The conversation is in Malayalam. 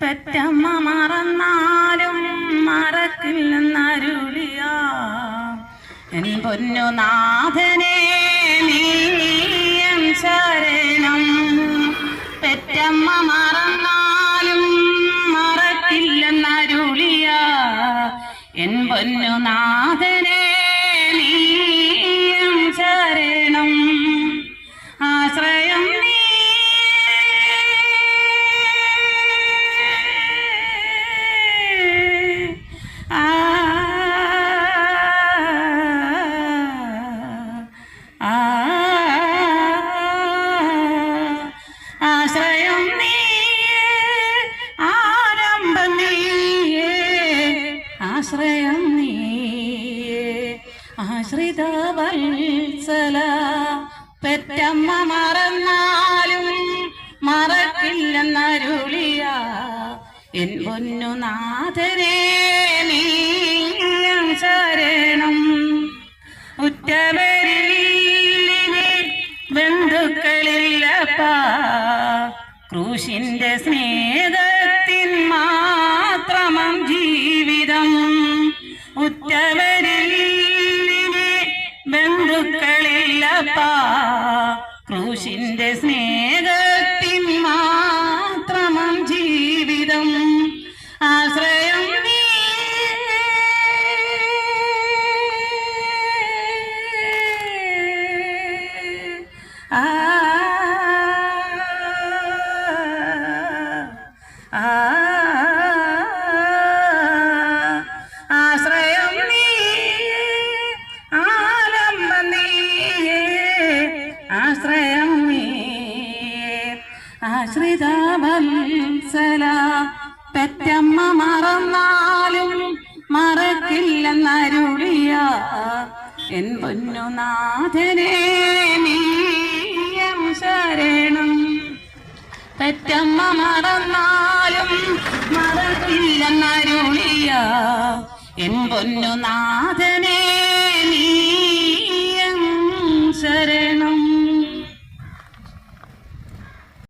പെറ്റമ്മ മറന്നാലും മറക്കില്ലെന്നരുളിയ എൻ പൊന്നു നാഥനെ ശരണം. പെറ്റമ്മ മറന്നാലും മറക്കില്ലെന്നരുളിയ എൻ പൊന്നു നാഥനെ ആശ്രയം നീയേ. ആശ്രിത വത്സല പെറ്റമ്മ മറന്നാലും മറക്കില്ലെന്നരുളിയ എൻ പൊന്നു നാഥനെ നീയം ശരണം ഉറ്റവരില്ലിനി ബന്ധുക്കളില്ലപ്പ. ക്രൂശിന്റെ സ്നേഹത്തിൻ മാത്രമം ജീവിതം ബന്ധുക്കളില്ലപ്പ ക്രൂശിന്റെ സ്നേഹത്തിൻ ആശ്രിത വത്സല പെറ്റമ്മ മറന്നാലും മറക്കില്ലെന്നരുളിയ എൻ പൊന്നുനാഥനെ നീയം ശരണം. പെറ്റമ്മ മറന്നാലും മറക്കില്ലെന്നരുളിയ എൻ പൊന്നുനാഥനെ